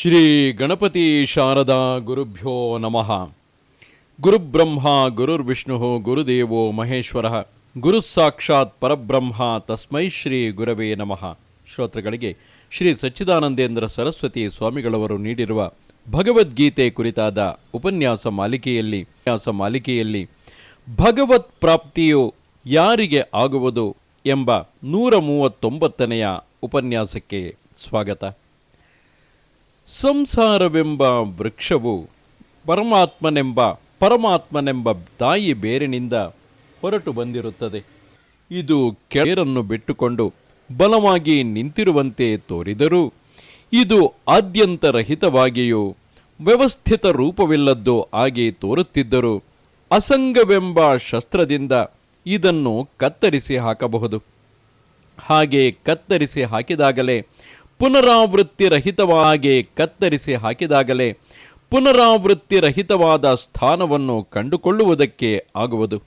ಶ್ರೀ ಗಣಪತಿ ಶಾರದಾ ಗುರುಭ್ಯೋ ನಮಃ. ಗುರುಬ್ರಹ್ಮ, ಗುರುರ್ವಿಷ್ಣು, ಗುರುದೇವೋ ಮಹೇಶ್ವರ, ಗುರು ಸಾಕ್ಷಾತ್ ಪರಬ್ರಹ್ಮ ತಸ್ಮೈ ಶ್ರೀ ಗುರವೇ ನಮಃ. ಶ್ರೋತೃಗಳಿಗೆ ಶ್ರೀ ಸಚ್ಚಿದಾನಂದೇಂದ್ರ ಸರಸ್ವತಿ ಸ್ವಾಮಿಗಳವರು ನೀಡಿರುವ ಭಗವದ್ಗೀತೆ ಕುರಿತಾದ ಉಪನ್ಯಾಸ ಮಾಲಿಕೆಯಲ್ಲಿ ಉಪನ್ಯಾಸ ಮಾಲಿಕೆಯಲ್ಲಿ ಭಗವತ್ ಪ್ರಾಪ್ತಿಯು ಯಾರಿಗೆ ಆಗುವುದು ಎಂಬ ನೂರ ಮೂವತ್ತೊಂಬತ್ತನೆಯ ಉಪನ್ಯಾಸಕ್ಕೆ ಸ್ವಾಗತ. ಸಂಸಾರವೆಂಬ ವೃಕ್ಷವು ಪರಮಾತ್ಮನೆಂಬ ಪರಮಾತ್ಮನೆಂಬ ತಾಯಿ ಬೇರಿನಿಂದ ಹೊರಟು ಬಂದಿರುತ್ತದೆ. ಇದು ಕೆಳರನ್ನು ಬಿಟ್ಟುಕೊಂಡು ಬಲವಾಗಿ ನಿಂತಿರುವಂತೆ ತೋರಿದರೂ ಇದು ಆದ್ಯಂತರಹಿತವಾಗಿಯೂ ವ್ಯವಸ್ಥಿತ ರೂಪವಿಲ್ಲದ್ದು ಆಗಿ ತೋರುತ್ತಿದ್ದರೂ ಅಸಂಗವೆಂಬ ಶಸ್ತ್ರದಿಂದ ಇದನ್ನು ಕತ್ತರಿಸಿ ಹಾಕಬಹುದು. ಹಾಗೆ ಕತ್ತರಿಸಿ ಹಾಕಿದಾಗಲೇ ಪುನರಾವೃತ್ತಿ ರಹಿತವಾಗಿ ಕತ್ತರಿಸಿ ಹಾಕಿದಾಗಲೇ ಪುನರಾವೃತ್ತಿ ರಹಿತವಾದ ಸ್ಥಾನವನ್ನು ಕಂಡುಕೊಳ್ಳುವುದಕ್ಕೆ ಆಗುವುದು.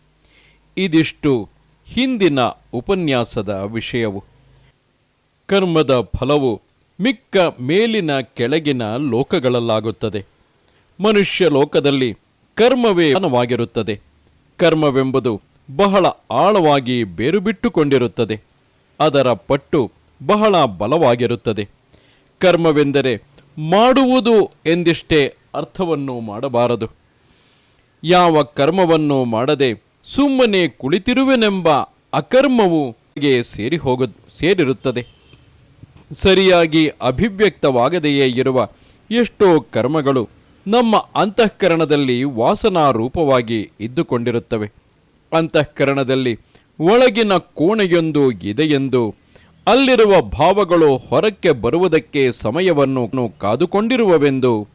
ಇದಿಷ್ಟು ಹಿಂದಿನ ಉಪನ್ಯಾಸದ ವಿಷಯವು. ಕರ್ಮದ ಫಲವು ಮಿಕ್ಕ ಮೇಲಿನ ಕೆಳಗಿನ ಲೋಕಗಳಲ್ಲಾಗುತ್ತದೆ. ಮನುಷ್ಯ ಲೋಕದಲ್ಲಿ ಕರ್ಮವೇ ಅನವಾಗಿರುತ್ತದೆ. ಕರ್ಮವೆಂಬುದು ಬಹಳ ಆಳವಾಗಿ ಬೇರು ಬಿಟ್ಟುಕೊಂಡಿರುತ್ತದೆ ಅದರ ಪಟ್ಟು ಬಹಳ ಬಲವಾಗಿರುತ್ತದೆ. ಕರ್ಮವೆಂದರೆ ಮಾಡುವುದು ಎಂದಿಷ್ಟೇ ಅರ್ಥವನ್ನು ಮಾಡಬಾರದು. ಯಾವ ಕರ್ಮವನ್ನು ಮಾಡದೆ ಸುಮ್ಮನೆ ಕುಳಿತಿರುವೆನೆಂಬ ಅಕರ್ಮವು ಸೇರಿ ಹೋಗ, ಸೇರಿರುತ್ತದೆ. ಸರಿಯಾಗಿ ಅಭಿವ್ಯಕ್ತವಾಗದೆಯೇ ಇರುವ ಎಷ್ಟೋ ಕರ್ಮಗಳು ನಮ್ಮ ಅಂತಃಕರಣದಲ್ಲಿ ವಾಸನಾ ರೂಪವಾಗಿ ಇದ್ದುಕೊಂಡಿರುತ್ತವೆ. ಅಂತಃಕರಣದಲ್ಲಿ ಒಳಗಿನ ಕೋಣೆಯೊಂದು ಇದೆಯೆಂದು ಅಲ್ಲಿರುವ ಭಾವಗಳು ಹೊರಕ್ಕೆ ಬರುವುದಕ್ಕೆ ಸಮಯವನ್ನು ಕಾದುಕೊಂಡಿರುವವೆಂದು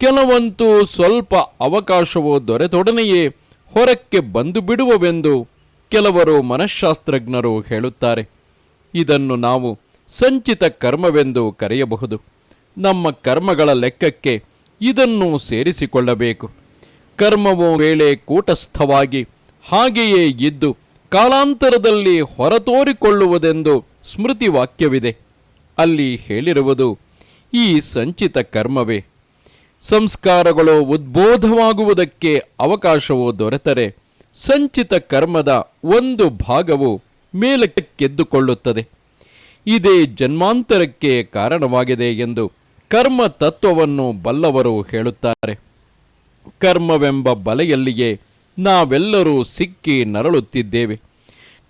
ಕೆಲವಂತೂ ಸ್ವಲ್ಪ ಅವಕಾಶವು ದೊರೆತೊಡನೆಯೇ ಹೊರಕ್ಕೆ ಬಂದು ಬಿಡುವವೆಂದು ಕೆಲವರು ಮನಃಶಾಸ್ತ್ರಜ್ಞರು ಹೇಳುತ್ತಾರೆ. ಇದನ್ನು ನಾವು ಸಂಚಿತ ಕರ್ಮವೆಂದು ಕರೆಯಬಹುದು. ನಮ್ಮ ಕರ್ಮಗಳ ಲೆಕ್ಕಕ್ಕೆ ಇದನ್ನು ಸೇರಿಸಿಕೊಳ್ಳಬೇಕು. ಕರ್ಮವು ವೇಳೆ ಕೂಟಸ್ಥವಾಗಿ ಹಾಗೆಯೇ ಇದ್ದು ಕಾಲಾಂತರದಲ್ಲಿ ಹೊರತೋರಿಕೊಳ್ಳುವುದೆಂದು ಸ್ಮೃತಿ ವಾಕ್ಯವಿದೆ ಅಲ್ಲಿ ಹೇಳಿರುವುದು, ಈ ಸಂಚಿತ ಕರ್ಮವೇ. ಸಂಸ್ಕಾರಗಳು ಉದ್ಬೋಧವಾಗುವುದಕ್ಕೆ ಅವಕಾಶವು ದೊರೆತರೆ, ಸಂಚಿತ ಕರ್ಮದ ಒಂದು ಭಾಗವು ಮೇಲಕ್ಕೆದ್ದುಕೊಳ್ಳುತ್ತದೆ ಇದೇ ಜನ್ಮಾಂತರಕ್ಕೆ ಕಾರಣವಾಗಿದೆ ಎಂದು ಕರ್ಮ ತತ್ವವನ್ನು ಬಲ್ಲವರು ಹೇಳುತ್ತಾರೆ. ಕರ್ಮವೆಂಬ ಬಲೆಯಲ್ಲಿಯೇ ನಾವೆಲ್ಲರೂ ಸಿಕ್ಕಿ ನರಳುತ್ತಿದ್ದೇವೆ.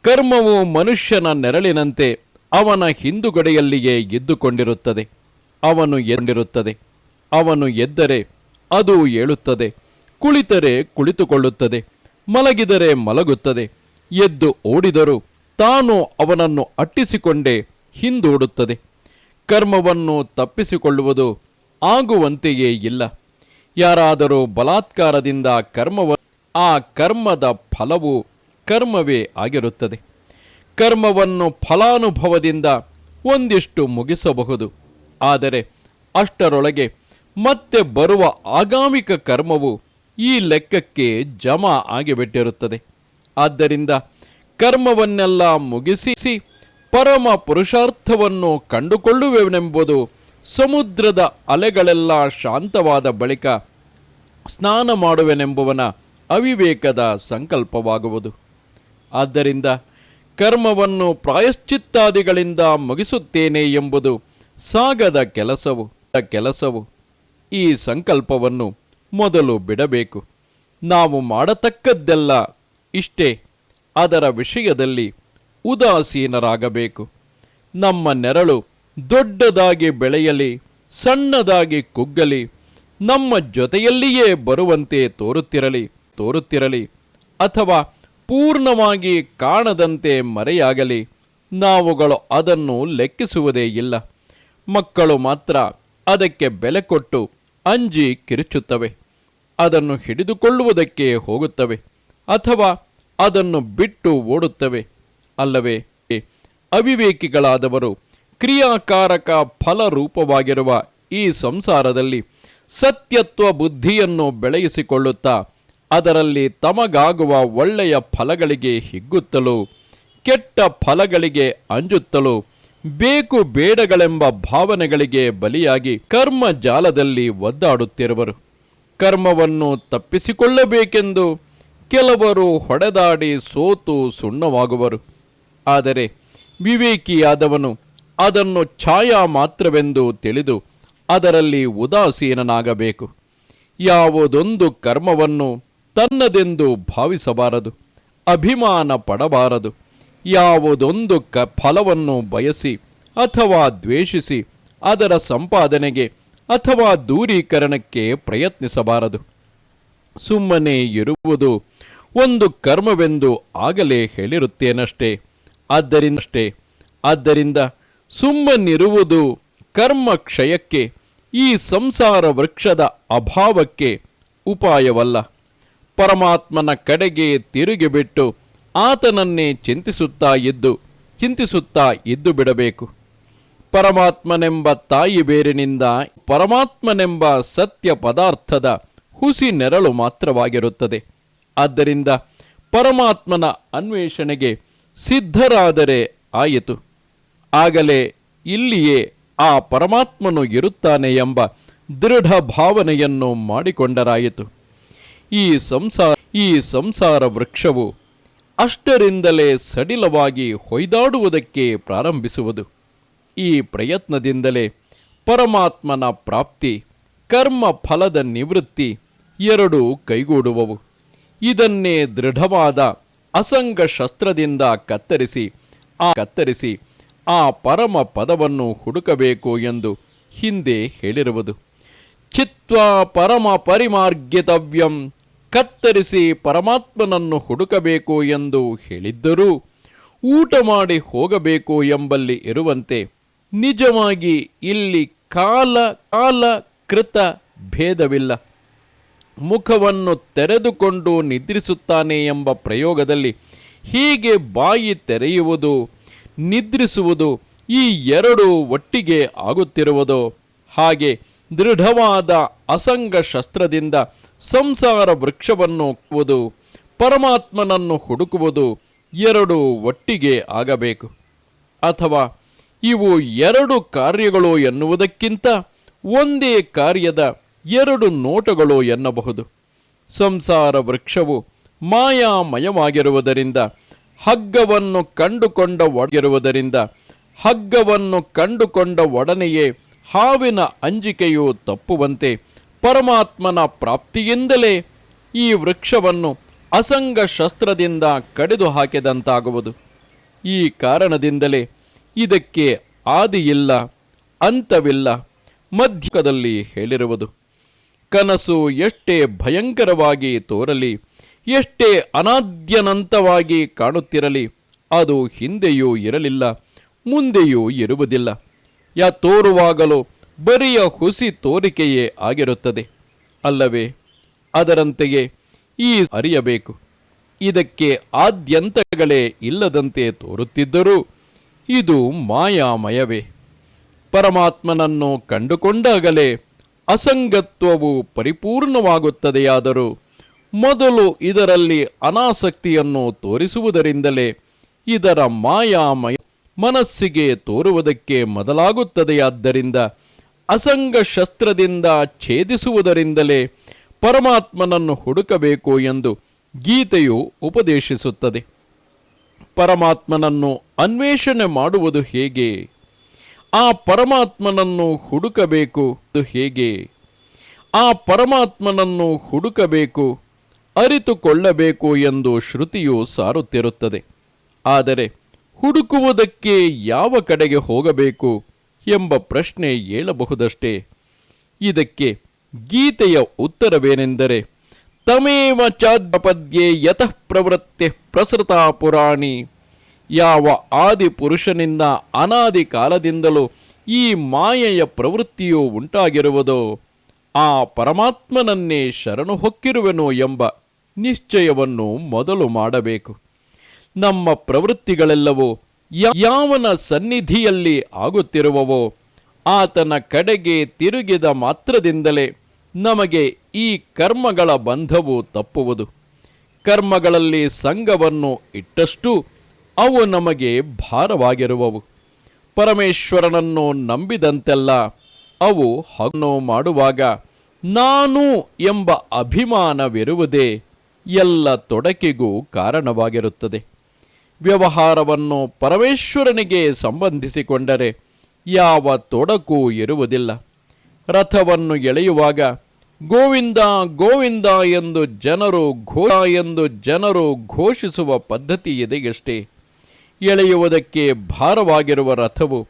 ಕರ್ಮವು ಮನುಷ್ಯನ ನೆರಳಿನಂತೆ ಅವನ ಹಿಂದುಗಡೆಯಲ್ಲಿಯೇ ಎದ್ದುಕೊಂಡಿರುತ್ತದೆ. ಅವನು ಎದ್ದಿರುತ್ತದೆ ಅವನು ಎದ್ದರೆ ಅದು ಏಳುತ್ತದೆ. ಕುಳಿತರೆ ಕುಳಿತುಕೊಳ್ಳುತ್ತದೆ. ಮಲಗಿದರೆ ಮಲಗುತ್ತದೆ. ಎದ್ದು ಓಡಿದರೂ ತಾನು ಅವನನ್ನು ಅಟ್ಟಿಸಿಕೊಂಡೇ ಹಿಂದೂಡುತ್ತದೆ. ಕರ್ಮವನ್ನು ತಪ್ಪಿಸಿಕೊಳ್ಳುವುದು ಆಗುವಂತೆಯೇ ಇಲ್ಲ. ಯಾರಾದರೂ ಬಲಾತ್ಕಾರದಿಂದ ಕರ್ಮವ, ಆ ಕರ್ಮದ ಫಲವು ಕರ್ಮವೇ ಆಗಿರುತ್ತದೆ. ಕರ್ಮವನ್ನು ಫಲಾನುಭವದಿಂದ ಒಂದಿಷ್ಟು ಮುಗಿಸಬಹುದು. ಆದರೆ ಅಷ್ಟರೊಳಗೆ ಮತ್ತೆ ಬರುವ ಆಗಾಮಿಕ ಕರ್ಮವು ಈ ಲೆಕ್ಕಕ್ಕೆ ಜಮಾ ಆಗಿಬಿಟ್ಟಿರುತ್ತದೆ. ಆದ್ದರಿಂದ ಕರ್ಮವನ್ನೆಲ್ಲ ಮುಗಿಸಿ ಪರಮ ಪುರುಷಾರ್ಥವನ್ನು ಕಂಡುಕೊಳ್ಳುವೆನೆಂಬುದು ಸಮುದ್ರದ ಅಲೆಗಳೆಲ್ಲ ಶಾಂತವಾದ ಬಳಿಕ ಸ್ನಾನ ಮಾಡುವೆನೆಂಬುವನ ಅವಿವೇಕದ ಸಂಕಲ್ಪವಾಗುವುದು. ಆದ್ದರಿಂದ ಕರ್ಮವನ್ನು ಪ್ರಾಯಶ್ಚಿತ್ತಾದಿಗಳಿಂದ ಮುಗಿಸುತ್ತೇನೆ ಎಂಬುದು ಸಾಗದ ಕೆಲಸವು. ಕೆಲಸವು ಈ ಸಂಕಲ್ಪವನ್ನು ಮೊದಲು ಬಿಡಬೇಕು. ನಾವು ಮಾಡತಕ್ಕದ್ದೆಲ್ಲ ಇಷ್ಟೇ. ಅದರ ವಿಷಯದಲ್ಲಿ ಉದಾಸೀನರಾಗಬೇಕು. ನಮ್ಮ ನೆರಳು ದೊಡ್ಡದಾಗಿ ಬೆಳೆಯಲಿ, ಸಣ್ಣದಾಗಿ ಕುಗ್ಗಲಿ, ನಮ್ಮ ಜೊತೆಯಲ್ಲಿಯೇ ಬರುವಂತೆ ತೋರುತ್ತಿರಲಿ ತೋರುತ್ತಿರಲಿ, ಅಥವಾ ಪೂರ್ಣವಾಗಿ ಕಾಣದಂತೆ ಮರೆಯಾಗಲಿ. ನಾವುಗಳು ಅದನ್ನು ಲೆಕ್ಕಿಸುವುದೇ ಇಲ್ಲ. ಮಕ್ಕಳು ಮಾತ್ರ ಅದಕ್ಕೆ ಬೆಲೆ ಕೊಟ್ಟು ಅಂಜಿ ಕಿರುಚುತ್ತವೆ. ಅದನ್ನು ಹಿಡಿದುಕೊಳ್ಳುವುದಕ್ಕೆ ಹೋಗುತ್ತವೆ ಅಥವಾ ಅದನ್ನು ಬಿಟ್ಟು ಓಡುತ್ತವೆ. ಅಲ್ಲವೇ, ಅವಿವೇಕಿಗಳಾದವರು ಕ್ರಿಯಾಕಾರಕ ಫಲರೂಪವಾಗಿರುವ ಈ ಸಂಸಾರದಲ್ಲಿ ಸತ್ಯತ್ವ ಬುದ್ಧಿಯನ್ನು ಬೆಳೆಯಿಸಿಕೊಳ್ಳುತ್ತಾ ಅದರಲ್ಲಿ ತಮಗಾಗುವ ಒಳ್ಳೆಯ ಫಲಗಳಿಗೆ ಹಿಗ್ಗುತ್ತಲೂ, ಕೆಟ್ಟ ಫಲಗಳಿಗೆ ಅಂಜುತ್ತಲೂ, ಬೇಕು ಬೇಡಗಳೆಂಬ ಭಾವನೆಗಳಿಗೆ ಬಲಿಯಾಗಿ ಕರ್ಮ ಜಾಲದಲ್ಲಿ ಒದ್ದಾಡುತ್ತಿರುವರು. ಕರ್ಮವನ್ನು ತಪ್ಪಿಸಿಕೊಳ್ಳಬೇಕೆಂದು ಕೆಲವರು ಹೊಡೆದಾಡಿ ಸೋತು ಸುಣ್ಣವಾಗುವರು. ಆದರೆ ವಿವೇಕಿಯಾದವನು ಅದನ್ನು ಛಾಯಾ ಮಾತ್ರವೆಂದು ತಿಳಿದು ಅದರಲ್ಲಿ ಉದಾಸೀನನಾಗಬೇಕು. ಯಾವುದೊಂದು ಕರ್ಮವನ್ನು ತನ್ನದೆಂದು ಭಾವಿಸಬಾರದು, ಅಭಿಮಾನ ಪಡಬಾರದು. ಯಾವುದೊಂದು ಕ ಫಲವನ್ನು ಬಯಸಿ ಅಥವಾ ದ್ವೇಷಿಸಿ ಅದರ ಸಂಪಾದನೆಗೆ ಅಥವಾ ದೂರೀಕರಣಕ್ಕೆ ಪ್ರಯತ್ನಿಸಬಾರದು. ಸುಮ್ಮನೆ ಇರುವುದು ಒಂದು ಕರ್ಮವೆಂದು ಆಗಲೇ ಹೇಳಿರುತ್ತೇನಷ್ಟೇ. ಆದ್ದರಿಂದಷ್ಟೇ, ಆದ್ದರಿಂದ ಸುಮ್ಮನಿರುವುದು ಕರ್ಮ ಕ್ಷಯಕ್ಕೆ ಈ ಸಂಸಾರ ವೃಕ್ಷದ ಅಭಾವಕ್ಕೆ ಉಪಾಯವಲ್ಲ. ಪರಮಾತ್ಮನ ಕಡೆಗೆ ತಿರುಗಿಬಿಟ್ಟು ಆತನನ್ನೇ ಚಿಂತಿಸುತ್ತಾ ಇದ್ದು ಚಿಂತಿಸುತ್ತಾ ಇದ್ದು ಬಿಡಬೇಕು. ಪರಮಾತ್ಮನೆಂಬ ತಾಯಿ ಬೇರಿನಿಂದ ಪರಮಾತ್ಮನೆಂಬ ಸತ್ಯ ಪದಾರ್ಥದ ಹುಸಿ ನೆರಳು ಮಾತ್ರವಾಗಿರುತ್ತದೆ. ಆದ್ದರಿಂದ ಪರಮಾತ್ಮನ ಅನ್ವೇಷಣೆಗೆ ಸಿದ್ಧರಾದರೆ ಆಯಿತು. ಆಗಲೇ ಇಲ್ಲಿಯೇ ಆ ಪರಮಾತ್ಮನು ಇರುತ್ತಾನೆ ಎಂಬ ದೃಢ ಭಾವನೆಯನ್ನು ಮಾಡಿಕೊಂಡರಾಯಿತು. ಈ ಸಂಸಾರ ಈ ಸಂಸಾರ ವೃಕ್ಷವು ಅಷ್ಟರಿಂದಲೇ ಸಡಿಲವಾಗಿ ಹೊಯ್ದಾಡುವುದಕ್ಕೆ ಪ್ರಾರಂಭಿಸುವುದು. ಈ ಪ್ರಯತ್ನದಿಂದಲೇ ಪರಮಾತ್ಮನ ಪ್ರಾಪ್ತಿ, ಕರ್ಮ ಫಲದ ನಿವೃತ್ತಿ ಎರಡೂ ಕೈಗೂಡುವವು. ಇದನ್ನೇ ದೃಢವಾದ ಅಸಂಗ ಶಸ್ತ್ರದಿಂದ ಕತ್ತರಿಸಿ, ಆ ಕತ್ತರಿಸಿ, ಆ ಪರಮ ಪದವನ್ನು ಹುಡುಕಬೇಕು ಎಂದು ಹಿಂದೆ ಹೇಳಿರುವುದು. ಚಿತ್ವ ಪರಮ ಪರಿಮಾರ್ಗಿತವ್ಯಂ ಕತ್ತರಿಸಿ ಪರಮಾತ್ಮನನ್ನು ಹುಡುಕಬೇಕು ಎಂದು ಹೇಳಿದ್ದರೂ. ಊಟ ಮಾಡಿ ಹೋಗಬೇಕು ಎಂಬಲ್ಲಿ ಇರುವಂತೆ ನಿಜವಾಗಿ ಇಲ್ಲಿ ಕಾಲ ಕಾಲ ಕೃತ ಭೇದವಿಲ್ಲ. ಮುಖವನ್ನು ತೆರೆದುಕೊಂಡು ನಿದ್ರಿಸುತ್ತಾನೆ ಎಂಬ ಪ್ರಯೋಗದಲ್ಲಿ ಹೀಗೆ ಬಾಯಿ ತೆರೆಯುವುದು, ನಿದ್ರಿಸುವುದು ಈ ಎರಡು ಒಟ್ಟಿಗೆ ಆಗುತ್ತಿರುವುದು. ಹಾಗೆ ದೃಢವಾದ ಅಸಂಗ ಶಸ್ತ್ರದಿಂದ ಸಂಸಾರ ವೃಕ್ಷವನ್ನು ಒಕ್ಕುವುದು, ಪರಮಾತ್ಮನನ್ನು ಹುಡುಕುವುದು ಎರಡು ಒಟ್ಟಿಗೆ ಆಗಬೇಕು. ಅಥವಾ ಇವು ಎರಡು ಕಾರ್ಯಗಳು ಎನ್ನುವುದಕ್ಕಿಂತ ಒಂದೇ ಕಾರ್ಯದ ಎರಡು ನೋಟಗಳು ಎನ್ನಬಹುದು. ಸಂಸಾರ ವೃಕ್ಷವು ಮಾಯಾಮಯವಾಗಿರುವುದರಿಂದ, ಹಗ್ಗವನ್ನು ಕಂಡುಕೊಂಡ ಒಡಗಿರುವುದರಿಂದ ಹಗ್ಗವನ್ನು ಕಂಡುಕೊಂಡ ಒಡನೆಯೇ ಹಾವಿನ ಅಂಜಿಕೆಯು ತಪ್ಪುವಂತೆ ಪರಮಾತ್ಮನ ಪ್ರಾಪ್ತಿಯಿಂದಲೇ ಈ ವೃಕ್ಷವನ್ನು ಅಸಂಗ ಶಸ್ತ್ರದಿಂದ ಕಡಿದು ಹಾಕಿದಂತಾಗುವುದು. ಈ ಕಾರಣದಿಂದಲೇ ಇದಕ್ಕೆ ಆದಿಯಿಲ್ಲ, ಅಂತವಿಲ್ಲ ಮಧ್ಯದಲ್ಲಿ ಹೇಳಿರುವುದು. ಕನಸು ಎಷ್ಟೇ ಭಯಂಕರವಾಗಿ ತೋರಲಿ, ಎಷ್ಟೇ ಅನಾದ್ಯನಂತವಾಗಿ ಕಾಣುತ್ತಿರಲಿ, ಅದು ಹಿಂದೆಯೂ ಇರಲಿಲ್ಲ, ಮುಂದೆಯೂ ಇರುವುದಿಲ್ಲ. ಯಾ ತೋರುವಾಗಲೂ ಬರಿಯ ಹುಸಿ ತೋರಿಕೆಯೇ ಆಗಿರುತ್ತದೆ. ಅಲ್ಲವೇ, ಅದರಂತೆಯೇ ಈ ಅರಿಯಬೇಕು. ಇದಕ್ಕೆ ಆದ್ಯಂತಗಳೇ ಇಲ್ಲದಂತೆ ತೋರುತ್ತಿದ್ದರೂ ಇದು ಮಾಯಾಮಯವೇ. ಪರಮಾತ್ಮನನ್ನು ಕಂಡುಕೊಂಡಾಗಲೇ ಅಸಂಗತ್ವವು ಪರಿಪೂರ್ಣವಾಗುತ್ತದೆಯಾದರೂ ಮೊದಲು ಇದರಲ್ಲಿ ಅನಾಸಕ್ತಿಯನ್ನು ತೋರಿಸುವುದರಿಂದಲೇ ಇದರ ಮಾಯಾಮಯ ಮನಸ್ಸಿಗೆ ತೋರುವುದಕ್ಕೆ ಮೊದಲಾಗುತ್ತದೆಯಾದ್ದರಿಂದ ಅಸಂಗ ಶಸ್ತ್ರದಿಂದ ಛೇದಿಸುವುದರಿಂದಲೇ ಪರಮಾತ್ಮನನ್ನು ಹುಡುಕಬೇಕು ಎಂದು ಗೀತೆಯು ಉಪದೇಶಿಸುತ್ತದೆ. ಪರಮಾತ್ಮನನ್ನು ಅನ್ವೇಷಣೆ ಮಾಡುವುದು ಹೇಗೆ? ಆ ಪರಮಾತ್ಮನನ್ನು ಹುಡುಕಬೇಕು ಹೇಗೆ? ಆ ಪರಮಾತ್ಮನನ್ನು ಹುಡುಕಬೇಕು, ಅರಿತುಕೊಳ್ಳಬೇಕು ಎಂದು ಶ್ರುತಿಯು ಸಾರುತ್ತಿರುತ್ತದೆ. ಆದರೆ ಹುಡುಕುವುದಕ್ಕೆ ಯಾವ ಕಡೆಗೆ ಹೋಗಬೇಕು? ಎಂಬ ಪ್ರಶ್ನೆ ಏಳಬಹುದಷ್ಟೇ. ಇದಕ್ಕೆ ಗೀತೆಯ ಉತ್ತರವೇನೆಂದರೆ, ತಮೇವ ಚಾದ್ಯಪದ್ಯೆ ಯತಃ ಪ್ರವೃತ್ತಿ ಪ್ರಸೃತಾ ಪುರಾಣಿ. ಯಾವ ಆದಿ ಪುರುಷನಿಂದ ಅನಾದಿ ಕಾಲದಿಂದಲೂ ಈ ಮಾಯೆಯ ಪ್ರವೃತ್ತಿಯು ಉಂಟಾಗಿರುವುದೋ, ಆ ಪರಮಾತ್ಮನನ್ನೇ ಶರಣು ಹೊಕ್ಕಿರುವೆನು ಎಂಬ ನಿಶ್ಚಯವನ್ನು ಮೊದಲು ಮಾಡಬೇಕು. ನಮ್ಮ ಪ್ರವೃತ್ತಿಗಳೆಲ್ಲವೂ ಯಾವನ ಸನ್ನಿಧಿಯಲ್ಲಿ ಆಗುತ್ತಿರುವವೋ ಆತನ ಕಡೆಗೆ ತಿರುಗಿದ ಮಾತ್ರದಿಂದಲೇ ನಮಗೆ ಈ ಕರ್ಮಗಳ ಬಂಧವು ತಪ್ಪುವುದು. ಕರ್ಮಗಳಲ್ಲಿ ಸಂಘವನ್ನು ಇಟ್ಟಷ್ಟು ಅವು ನಮಗೆ ಭಾರವಾಗಿರುವವು. ಪರಮೇಶ್ವರನನ್ನು ನಂಬಿದಂತೆಲ್ಲ ಅವು ಹಣ್ಣು ಮಾಡುವಾಗ ನಾನು ಎಂಬ ಅಭಿಮಾನವಿರುವುದೇ ಎಲ್ಲ ತೊಡಕಿಗೂ ಕಾರಣವಾಗಿರುತ್ತದೆ. ವ್ಯವಹಾರವನ್ನು ಪರಮೇಶ್ವರನಿಗೆ ಸಂಬಂಧಿಸಿಕೊಂಡರೆ ಯಾವ ತೊಡಕು ಇರುವುದಿಲ್ಲ. ರಥವನ್ನು ಎಳೆಯುವಾಗ, ಗೋವಿಂದ ಗೋವಿಂದ ಎಂದು ಜನರು ಘೋ, ಎಂದು ಜನರು ಘೋಷಿಸುವ ಪದ್ಧತಿ ಇದೆಯಷ್ಟೇ. ಎಳೆಯುವುದಕ್ಕೆ ಭಾರವಾಗಿರುವ ರಥವು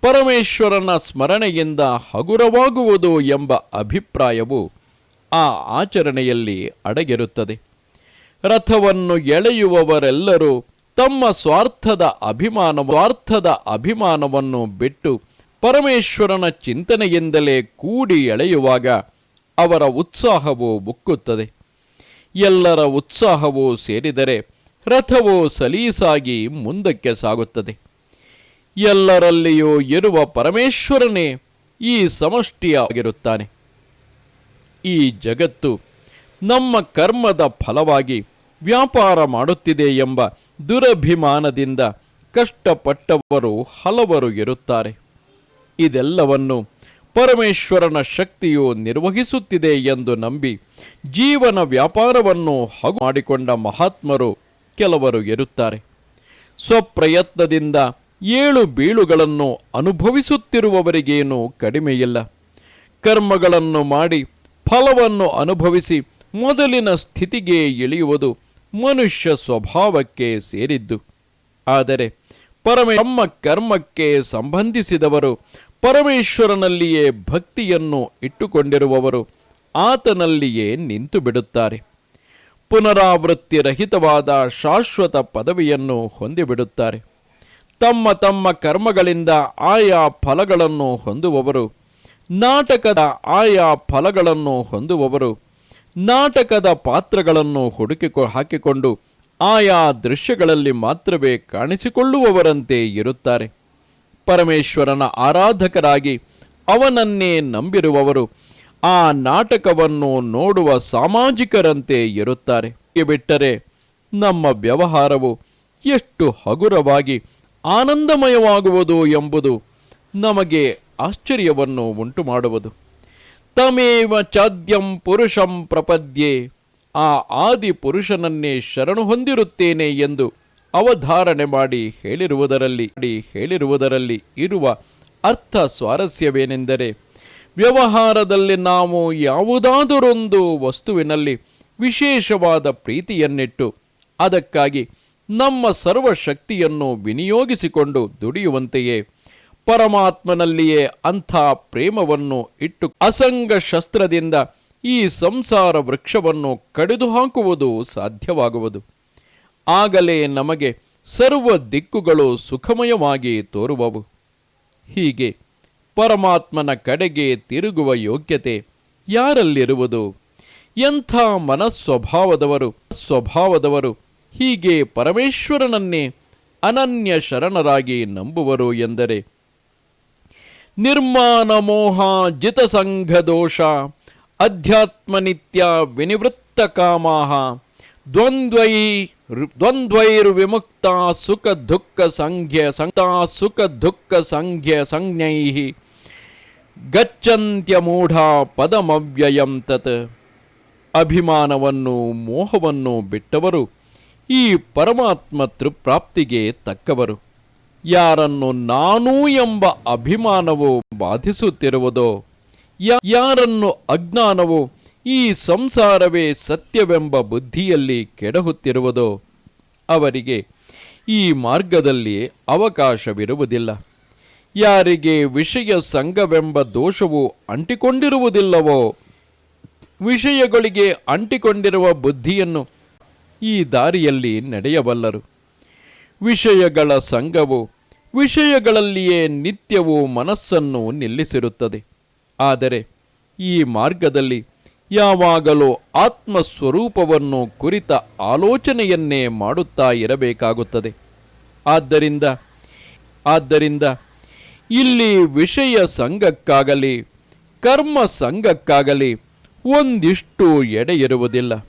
ಪರಮೇಶ್ವರನ ಸ್ಮರಣೆಯಿಂದ ಹಗುರವಾಗುವುದು ಎಂಬ ಅಭಿಪ್ರಾಯವು ಆ ಆಚರಣೆಯಲ್ಲಿ ಅಡಗಿರುತ್ತದೆ. ರಥವನ್ನು ಎಳೆಯುವವರೆಲ್ಲರೂ ತಮ್ಮ ಸ್ವಾರ್ಥದ ಅಭಿಮಾನ ಸ್ವಾರ್ಥದ ಅಭಿಮಾನವನ್ನು ಬಿಟ್ಟು ಪರಮೇಶ್ವರನ ಚಿಂತನೆಯಿಂದಲೇ ಕೂಡಿ ಎಳೆಯುವಾಗ ಅವರ ಉತ್ಸಾಹವು ಮುಕ್ಕುತ್ತದೆ. ಎಲ್ಲರ ಉತ್ಸಾಹವು ಸೇರಿದರೆ ರಥವು ಸಲೀಸಾಗಿ ಮುಂದಕ್ಕೆ ಸಾಗುತ್ತದೆ. ಎಲ್ಲರಲ್ಲಿಯೂ ಇರುವ ಪರಮೇಶ್ವರನೇ ಈ ಸಮಷ್ಟಿಯಾಗಿರುತ್ತಾನೆ. ಈ ಜಗತ್ತು ನಮ್ಮ ಕರ್ಮದ ಫಲವಾಗಿ ವ್ಯಾಪಾರ ಮಾಡುತ್ತಿದೆ ಎಂಬ ದುರಭಿಮಾನದಿಂದ ಕಷ್ಟಪಟ್ಟವರು ಹಲವರು ಇರುತ್ತಾರೆ. ಇದೆಲ್ಲವನ್ನು ಪರಮೇಶ್ವರನ ಶಕ್ತಿಯು ನಿರ್ವಹಿಸುತ್ತಿದೆ ಎಂದು ನಂಬಿ ಜೀವನ ವ್ಯಾಪಾರವನ್ನು ಹಗು ಮಾಡಿಕೊಂಡ ಮಹಾತ್ಮರು ಕೆಲವರು ಇರುತ್ತಾರೆ. ಸ್ವಪ್ರಯತ್ನದಿಂದ ಏಳು ಬೀಳುಗಳನ್ನು ಅನುಭವಿಸುತ್ತಿರುವವರಿಗೇನು ಕಡಿಮೆಯಿಲ್ಲ. ಕರ್ಮಗಳನ್ನು ಮಾಡಿ ಫಲವನ್ನು ಅನುಭವಿಸಿ ಮೊದಲಿನ ಸ್ಥಿತಿಗೆ ಇಳಿಯುವುದು ಮನುಷ್ಯ ಸ್ವಭಾವಕ್ಕೆ ಸೇರಿದ್ದು. ಆದರೆ ಪರಮೇ, ತಮ್ಮ ಕರ್ಮಕ್ಕೆ ಸಂಬಂಧಿಸಿದವರು ಪರಮೇಶ್ವರನಲ್ಲಿಯೇ ಭಕ್ತಿಯನ್ನು ಇಟ್ಟುಕೊಂಡಿರುವವರು ಆತನಲ್ಲಿಯೇ ನಿಂತು ಬಿಡುತ್ತಾರೆ ಪುನರಾವೃತ್ತಿ ರಹಿತವಾದ ಶಾಶ್ವತ ಪದವಿಯನ್ನು ಹೊಂದಿಬಿಡುತ್ತಾರೆ. ತಮ್ಮ ತಮ್ಮ ಕರ್ಮಗಳಿಂದ ಆಯಾ ಫಲಗಳನ್ನು ಹೊಂದುವವರು, ನಾಟಕದ ಆಯಾ ಫಲಗಳನ್ನು ಹೊಂದುವವರು ನಾಟಕದ ಪಾತ್ರಗಳನ್ನು ಹುಡುಕಿಕೊ, ಹಾಕಿಕೊಂಡು ಆಯಾ ದೃಶ್ಯಗಳಲ್ಲಿ ಮಾತ್ರವೇ ಕಾಣಿಸಿಕೊಳ್ಳುವವರಂತೆ ಇರುತ್ತಾರೆ. ಪರಮೇಶ್ವರನ ಆರಾಧಕರಾಗಿ ಅವನನ್ನೇ ನಂಬಿರುವವರು ಆ ನಾಟಕವನ್ನು ನೋಡುವ ಸಾಮಾಜಿಕರಂತೆ ಇರುತ್ತಾರೆ. ಬಿಟ್ಟರೆ ನಮ್ಮ ವ್ಯವಹಾರವು ಎಷ್ಟು ಹಗುರವಾಗಿ ಆನಂದಮಯವಾಗುವುದು ಎಂಬುದು ನಮಗೆ ಆಶ್ಚರ್ಯವನ್ನು ಉಂಟು ಮಾಡುವುದು ತಮೇವ ಚಾದ್ಯಂ ಪುರುಷಂ ಪ್ರಪದ್ಯೆ, ಆ ಆದಿ ಪುರುಷನನ್ನೇ ಶರಣು ಹೊಂದಿರುತ್ತೇನೆ ಎಂದು ಅವಧಾರಣೆ ಮಾಡಿ ಹೇಳಿರುವುದರಲ್ಲಿ ಹೇಳಿರುವುದರಲ್ಲಿ ಇರುವ ಅರ್ಥ ಸ್ವಾರಸ್ಯವೇನೆಂದರೆ, ವ್ಯವಹಾರದಲ್ಲಿ ನಾವು ಯಾವುದಾದರೊಂದು ವಸ್ತುವಿನಲ್ಲಿ ವಿಶೇಷವಾದ ಪ್ರೀತಿಯನ್ನಿಟ್ಟು, ಅದಕ್ಕಾಗಿ ನಮ್ಮ ಸರ್ವಶಕ್ತಿಯನ್ನು ವಿನಿಯೋಗಿಸಿಕೊಂಡು ದುಡಿಯುವಂತೆಯೇ ಪರಮಾತ್ಮನಲ್ಲಿಯೇ ಅಂಥ ಪ್ರೇಮವನ್ನು ಇಟ್ಟು ಅಸಂಗ ಶಸ್ತ್ರದಿಂದ ಈ ಸಂಸಾರ ವೃಕ್ಷವನ್ನು ಕಡಿದು ಹಾಕುವುದು ಸಾಧ್ಯವಾಗುವುದು. ಆಗಲೇ ನಮಗೆ ಸರ್ವ ದಿಕ್ಕುಗಳು ಸುಖಮಯವಾಗಿ ತೋರುವವು. ಹೀಗೆ ಪರಮಾತ್ಮನ ಕಡೆಗೆ ತಿರುಗುವ ಯೋಗ್ಯತೆ ಯಾರಲ್ಲಿರುವುದು? ಎಂಥ ಮನಸ್ವಭಾವದವರು, ಸ್ವಭಾವದವರು ಹೀಗೆ ಪರಮೇಶ್ವರನನ್ನೇ ಅನನ್ಯ ಶರಣರಾಗಿ ನಂಬುವರು ಎಂದರೆ ನಿರ್ಮಾಣ ಮೋಹ ಜಿತಸಂಘದೋಷ ದೋಷ, ಅಧ್ಯಾತ್ಮ ನಿತ್ಯ ವಿನಿವೃತ್ತ ಕಾಮಾ ದ್ವಂದ್ವೈ ದ್ವಂದ್ವೈರ್ವಿಮುಕ್ತ ಸುಖ ದುಃಖ ಸಂಖ್ಯ ಸಂತಾ ಸುಖ ದುಃಖ ಸಂಖ್ಯ ಸಂಜ್ಞೈ ಗಚ್ಚಂತ್ಯ ಮೂಢ ಪದಮವ್ಯಯಂ ತತ್, ಅಭಿಮಾನವನ್ನು ಮೋಹವನ್ನು ಬಿಟ್ಟವರು ಈ ಪರಮಾತ್ಮ ತೃಪ್ರಾಪ್ತಿಗೆ ತಕ್ಕವರು. ಯಾರನ್ನು ನಾನು ಎಂಬ ಅಭಿಮಾನವು ಬಾಧಿಸುತ್ತಿರುವುದೋ ಯಾರನ್ನು ಅಜ್ಞಾನವು ಈ ಸಂಸಾರವೇ ಸತ್ಯವೆಂಬ ಬುದ್ಧಿಯಲ್ಲಿ ಕೆಡಹುತ್ತಿರುವುದೋ, ಅವರಿಗೆ ಈ ಮಾರ್ಗದಲ್ಲಿ ಅವಕಾಶವಿರುವುದಿಲ್ಲ. ಯಾರಿಗೆ ವಿಷಯ ಸಂಘವೆಂಬ ದೋಷವು ಅಂಟಿಕೊಂಡಿರುವುದಿಲ್ಲವೋ, ವಿಷಯಗಳಿಗೆ ಅಂಟಿಕೊಂಡಿರುವ ಬುದ್ಧಿಯನ್ನು ಈ ದಾರಿಯಲ್ಲಿ ನಡೆಯಬಲ್ಲರು ವಿಷಯಗಳ ಸಂಘವು ವಿಷಯಗಳಲ್ಲಿಯೇ ನಿತ್ಯವೂ ಮನಸ್ಸನ್ನು ನಿಲ್ಲಿಸಿರುತ್ತದೆ. ಆದರೆ ಈ ಮಾರ್ಗದಲ್ಲಿ ಯಾವಾಗಲೂ ಆತ್ಮಸ್ವರೂಪವನ್ನು ಕುರಿತ ಆಲೋಚನೆಯನ್ನೇ ಮಾಡುತ್ತಾ ಇರಬೇಕಾಗುತ್ತದೆ. ಆದ್ದರಿಂದ ಆದ್ದರಿಂದ ಇಲ್ಲಿ ವಿಷಯ ಸಂಘಕ್ಕಾಗಲಿ, ಕರ್ಮ ಸಂಘಕ್ಕಾಗಲಿ ಒಂದಿಷ್ಟು ಎಡೆಯಿರುವುದಿಲ್ಲ.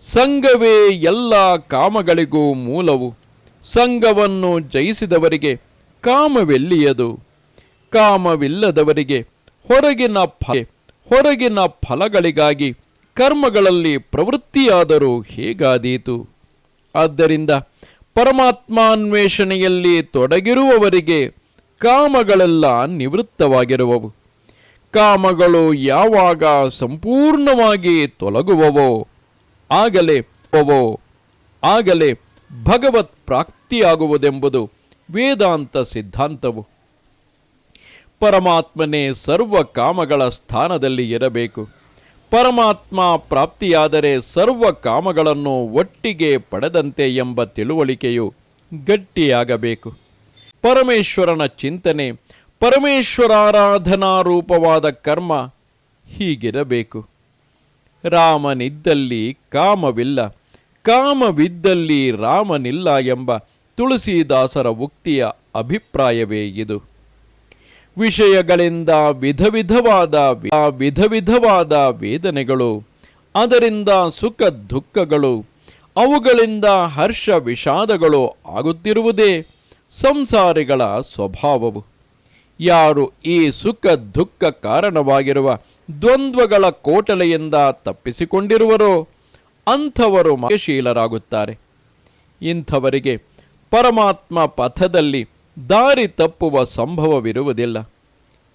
ಸಂಘವೇ ಎಲ್ಲ ಕಾಮಗಳಿಗೂ ಮೂಲವು. ಸಂಘವನ್ನು ಜಯಿಸಿದವರಿಗೆ ಕಾಮವೆಲ್ಲಿಯದು? ಕಾಮವಿಲ್ಲದವರಿಗೆ ಹೊರಗಿನ ಫಲ, ಹೊರಗಿನ ಫಲಗಳಿಗಾಗಿ ಕರ್ಮಗಳಲ್ಲಿ ಪ್ರವೃತ್ತಿಯಾದರೂ ಹೇಗಾದೀತು? ಆದ್ದರಿಂದ ಪರಮಾತ್ಮಾನ್ವೇಷಣೆಯಲ್ಲಿ ತೊಡಗಿರುವವರಿಗೆ ಕಾಮಗಳೆಲ್ಲ ನಿವೃತ್ತವಾಗಿರುವವು. ಕಾಮಗಳು ಯಾವಾಗ ಸಂಪೂರ್ಣವಾಗಿ ತೊಲಗುವವೋ ಆಗಲೇ ಆಗಲೇ ಭಗವತ್ ಪ್ರಾಪ್ತಿಯಾಗುವುದೆಂಬುದು ವೇದಾಂತ ಸಿದ್ಧಾಂತವು. ಪರಮಾತ್ಮನೇ ಸರ್ವ ಕಾಮಗಳ ಸ್ಥಾನದಲ್ಲಿ ಇರಬೇಕು. ಪರಮಾತ್ಮ ಪ್ರಾಪ್ತಿಯಾದರೆ ಸರ್ವ ಕಾಮಗಳನ್ನು ಒಟ್ಟಿಗೆ ಪಡೆದಂತೆ ಎಂಬ ತಿಳುವಳಿಕೆಯು ಗಟ್ಟಿಯಾಗಬೇಕು. ಪರಮೇಶ್ವರನ ಚಿಂತನೆ, ಪರಮೇಶ್ವರಾರಾಧನಾರೂಪವಾದ ಕರ್ಮ ಹೀಗಿರಬೇಕು. ರಾಮನಿದ್ದಲ್ಲಿ ಕಾಮವಿಲ್ಲ. ಕಾಮವಿದ್ದಲ್ಲಿ ರಾಮನಿಲ್ಲ ಎಂಬ ತುಳಸಿದಾಸರ ಉಕ್ತಿಯ ಅಭಿಪ್ರಾಯವೇ ಇದು. ವಿಷಯಗಳಿಂದ ವಿಧ ವಿಧವಾದ ವಿಧ ವಿಧವಾದ ವೇದನೆಗಳು, ಅದರಿಂದ ಸುಖ ದುಃಖಗಳು ಅವುಗಳಿಂದ ಹರ್ಷ ವಿಷಾದಗಳು ಆಗುತ್ತಿರುವುದೇ ಸಂಸಾರಿಗಳ ಸ್ವಭಾವವು. ಯಾರು ಈ ಸುಖ ದುಃಖ ಕಾರಣವಾಗಿರುವ ದ್ವಂದ್ವಗಳ ಕೋಟಲೆಯಿಂದ ತಪ್ಪಿಸಿಕೊಂಡಿರುವರೋ ಅಂಥವರು ಮಾಯಶೀಲರಾಗುತ್ತಾರೆ ಇಂಥವರಿಗೆ ಪರಮಾತ್ಮ ಪಥದಲ್ಲಿ ದಾರಿ ತಪ್ಪುವ ಸಂಭವವಿರುವುದಿಲ್ಲ.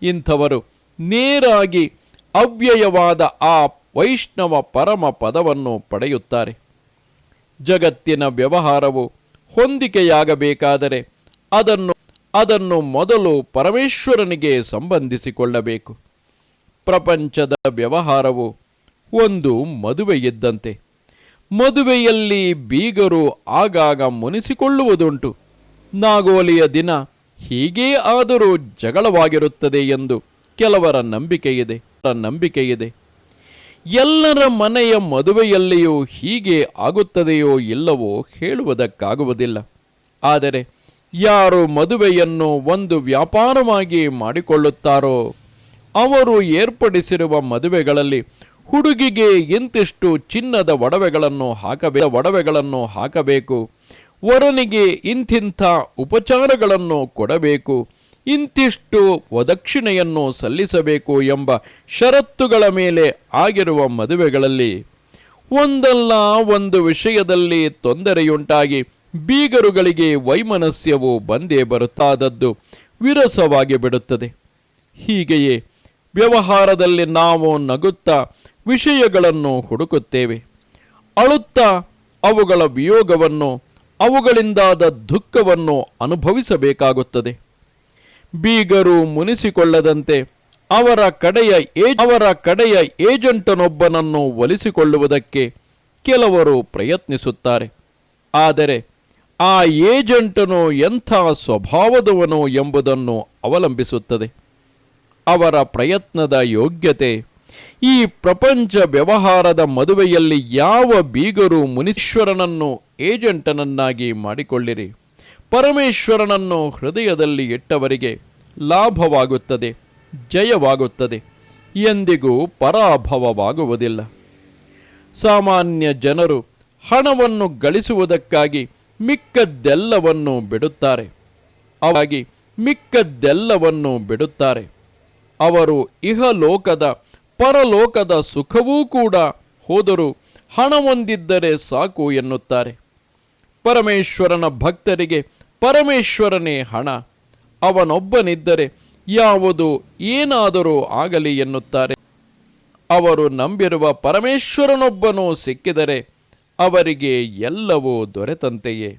ಇಂಥವರು ನೇರಾಗಿ ಅವ್ಯಯವಾದ ಆ ವೈಷ್ಣವ ಪರಮ ಪದವನ್ನು ಪಡೆಯುತ್ತಾರೆ. ಜಗತ್ತಿನ ವ್ಯವಹಾರವು ಹೊಂದಿಕೆಯಾಗಬೇಕಾದರೆ ಅದನ್ನು ಅದನ್ನು ಮೊದಲು ಪರಮೇಶ್ವರನಿಗೆ ಸಂಬಂಧಿಸಿಕೊಳ್ಳಬೇಕು. ಪ್ರಪಂಚದ ವ್ಯವಹಾರವು ಒಂದು ಮದುವೆ ಇದ್ದಂತೆ ಮದುವೆಯಲ್ಲಿ ಬೀಗರು ಆಗಾಗ ಮುನಿಸಿಕೊಳ್ಳುವುದುಂಟು. ನಾಗೋಲಿಯ ದಿನ ಹೀಗೇ ಆದರೂ ಜಗಳವಾಗಿರುತ್ತದೆ ಎಂದು ಕೆಲವರ ನಂಬಿಕೆಯಿದೆ ನಂಬಿಕೆಯಿದೆ. ಎಲ್ಲರ ಮನೆಯ ಮದುವೆಯಲ್ಲಿಯೂ ಹೀಗೆ ಆಗುತ್ತದೆಯೋ ಇಲ್ಲವೋ ಹೇಳುವುದಕ್ಕಾಗುವುದಿಲ್ಲ. ಆದರೆ ಯಾರು ಮದುವೆಯನ್ನು ಒಂದು ವ್ಯಾಪಾರವಾಗಿ ಮಾಡಿಕೊಳ್ಳುತ್ತಾರೋ, ಅವರು ಏರ್ಪಡಿಸಿರುವ ಮದುವೆಗಳಲ್ಲಿ ಹುಡುಗಿಗೆ ಇಂತಿಷ್ಟು ಚಿನ್ನದ ಒಡವೆಗಳನ್ನು ಹಾಕಬೇ, ಒಡವೆಗಳನ್ನು ಹಾಕಬೇಕು. ವರನಿಗೆ ಇಂತಿಂಥ ಉಪಚಾರಗಳನ್ನು ಕೊಡಬೇಕು. ಇಂತಿಷ್ಟು ವದಕ್ಷಿಣೆಯನ್ನು ಸಲ್ಲಿಸಬೇಕು ಎಂಬ ಷರತ್ತುಗಳ ಮೇಲೆ ಆಗಿರುವ ಮದುವೆಗಳಲ್ಲಿ ಒಂದಲ್ಲ ಒಂದು ವಿಷಯದಲ್ಲಿ ತೊಂದರೆಯುಂಟಾಗಿ ಬೀಗರುಗಳಿಗೆ ವೈಮನಸ್ಯವು ಬಂದೇ ಬರುತ್ತಾದದ್ದು ವಿರಸವಾಗಿ ಬಿಡುತ್ತದೆ. ಹೀಗೆಯೇ ವ್ಯವಹಾರದಲ್ಲಿ ನಾವು ನಗುತ್ತಾ ವಿಷಯಗಳನ್ನು ಹುಡುಕುತ್ತೇವೆ. ಅಳುತ್ತಾ ಅವುಗಳ ವಿಯೋಗವನ್ನು, ಅವುಗಳಿಂದಾದ ದುಃಖವನ್ನು ಅನುಭವಿಸಬೇಕಾಗುತ್ತದೆ. ಬೀಗರು ಮುನಿಸಿಕೊಳ್ಳದಂತೆ ಅವರ ಕಡೆಯ ಅವರ ಕಡೆಯ ಏಜೆಂಟನೊಬ್ಬನನ್ನು ಒಲಿಸಿಕೊಳ್ಳುವುದಕ್ಕೆ ಕೆಲವರು ಪ್ರಯತ್ನಿಸುತ್ತಾರೆ. ಆದರೆ ಆ ಏಜೆಂಟನು ಎಂಥ ಸ್ವಭಾವದವನು ಎಂಬುದನ್ನು ಅವಲಂಬಿಸುತ್ತದೆ. ಅವರ ಪ್ರಯತ್ನದ ಯೋಗ್ಯತೆ. ಈ ಪ್ರಪಂಚ ವ್ಯವಹಾರದ ಮದುವೆಯಲ್ಲಿ ಯಾವ ಬೀಗರು ಮುನೀಶ್ವರನನ್ನು, ಏಜೆಂಟನನ್ನಾಗಿ ಮಾಡಿಕೊಳ್ಳಿರಿ. ಪರಮೇಶ್ವರನನ್ನು ಹೃದಯದಲ್ಲಿ ಇಟ್ಟವರಿಗೆ ಲಾಭವಾಗುತ್ತದೆ, ಜಯವಾಗುತ್ತದೆ. ಎಂದಿಗೂ ಪರಾಭವವಾಗುವುದಿಲ್ಲ. ಸಾಮಾನ್ಯ ಜನರು ಹಣವನ್ನು ಗಳಿಸುವುದಕ್ಕಾಗಿ ಮಿಕ್ಕದ್ದೆಲ್ಲವನ್ನು ಬಿಡುತ್ತಾರೆ. ಅವಾಗಿ ಮಿಕ್ಕದ್ದೆಲ್ಲವನ್ನು ಬಿಡುತ್ತಾರೆ. ಅವರು ಇಹಲೋಕದ ಪರಲೋಕದ ಸುಖವೂ ಕೂಡ ಹೋದರೂ ಹಣವೊಂದಿದ್ದರೆ ಸಾಕು ಎನ್ನುತ್ತಾರೆ. ಪರಮೇಶ್ವರನ ಭಕ್ತರಿಗೆ ಪರಮೇಶ್ವರನೇ ಹಣ. ಅವನೊಬ್ಬನಿದ್ದರೆ ಯಾವುದು ಏನಾದರೂ ಆಗಲಿ ಎನ್ನುತ್ತಾರೆ. ಅವರು ನಂಬಿರುವ ಪರಮೇಶ್ವರನೊಬ್ಬನು ಸಿಕ್ಕಿದರೆ ಅವರಿಗೆ ಎಲ್ಲವೂ ದೊರೆತಂತೆಯೇ.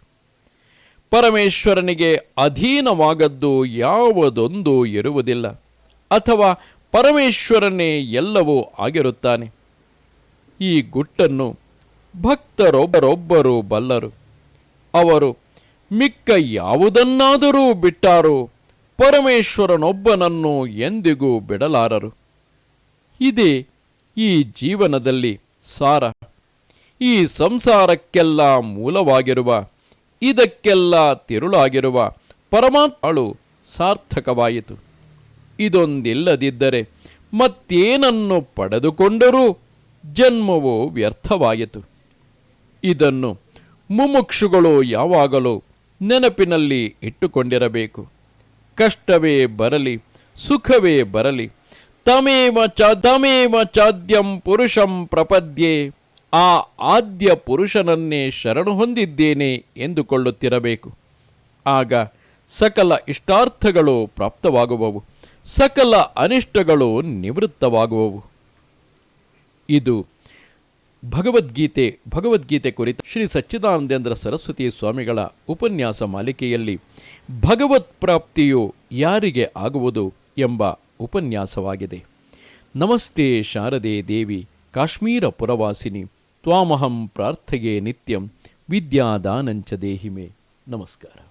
ಪರಮೇಶ್ವರನಿಗೆ ಅಧೀನವಾಗದ್ದು ಯಾವುದೊಂದು ಇರುವುದಿಲ್ಲ. ಅಥವಾ ಪರಮೇಶ್ವರನೇ ಎಲ್ಲವೂ ಆಗಿರುತ್ತಾನೆ. ಈ ಗುಟ್ಟನ್ನು ಭಕ್ತರೊಬ್ಬರೊಬ್ಬರು ಬಲ್ಲರು. ಅವರು ಮಿಕ್ಕ ಯಾವುದನ್ನಾದರೂ ಬಿಟ್ಟಾರೋ ಪರಮೇಶ್ವರನೊಬ್ಬನನ್ನು ಎಂದಿಗೂ ಬಿಡಲಾರರು. ಇದೇ ಈ ಜೀವನದಲ್ಲಿ ಸಾರ. ಈ ಸಂಸಾರಕ್ಕೆಲ್ಲ ಮೂಲವಾಗಿರುವ, ಇದಕ್ಕೆಲ್ಲ ತಿರುಳಾಗಿರುವ ಪರಮಾತ್ಮಳು ಸಾರ್ಥಕವಾಯಿತು. ಇದೊಂದಿಲ್ಲದಿದ್ದರೆ ಮತ್ತೇನನ್ನು ಪಡೆದುಕೊಂಡರೂ ಜನ್ಮವು ವ್ಯರ್ಥವಾಯಿತು. ಇದನ್ನು ಮುಮುಕ್ಷುಗಳು ಯಾವಾಗಲೂ ನೆನಪಿನಲ್ಲಿ ಇಟ್ಟುಕೊಂಡಿರಬೇಕು. ಕಷ್ಟವೇ ಬರಲಿ, ಸುಖವೇ ಬರಲಿ, ತಮೇವ ಚ, ತಮೇವ ಚಾದ್ಯಂ ಪುರುಷಂ ಪ್ರಪದ್ಯೆ, ಆ ಆದ್ಯ ಪುರುಷನನ್ನೇ ಶರಣು ಹೊಂದಿದ್ದೇನೆ ಎಂದುಕೊಳ್ಳುತ್ತಿರಬೇಕು. ಆಗ ಸಕಲ ಇಷ್ಟಾರ್ಥಗಳು ಪ್ರಾಪ್ತವಾಗುವವು. ಸಕಲ ಅನಿಷ್ಟಗಳು ನಿವೃತ್ತವಾಗುವವು. ಇದು ಭಗವದ್ಗೀತೆ ಭಗವದ್ಗೀತೆ ಕುರಿತು ಶ್ರೀ ಸಚ್ಚಿದಾನಂದೇಂದ್ರ ಸರಸ್ವತಿ ಸ್ವಾಮಿಗಳ ಉಪನ್ಯಾಸ ಮಾಲಿಕೆಯಲ್ಲಿ ಭಗವತ್ ಪ್ರಾಪ್ತಿಯು ಯಾರಿಗೆ ಆಗುವುದು ಎಂಬ ಉಪನ್ಯಾಸವಾಗಿದೆ. ನಮಸ್ತೆ ಶಾರದೆ ದೇವಿ, ಕಾಶ್ಮೀರ ಪುರವಾಸಿನಿ, ತ್ವಾಮಹಂ ಪ್ರಾರ್ಥಗೆ ನಿತ್ಯಂ, ವಿದ್ಯಾದಾನಂಚ ದೇಹಿಮೆ. ನಮಸ್ಕಾರ.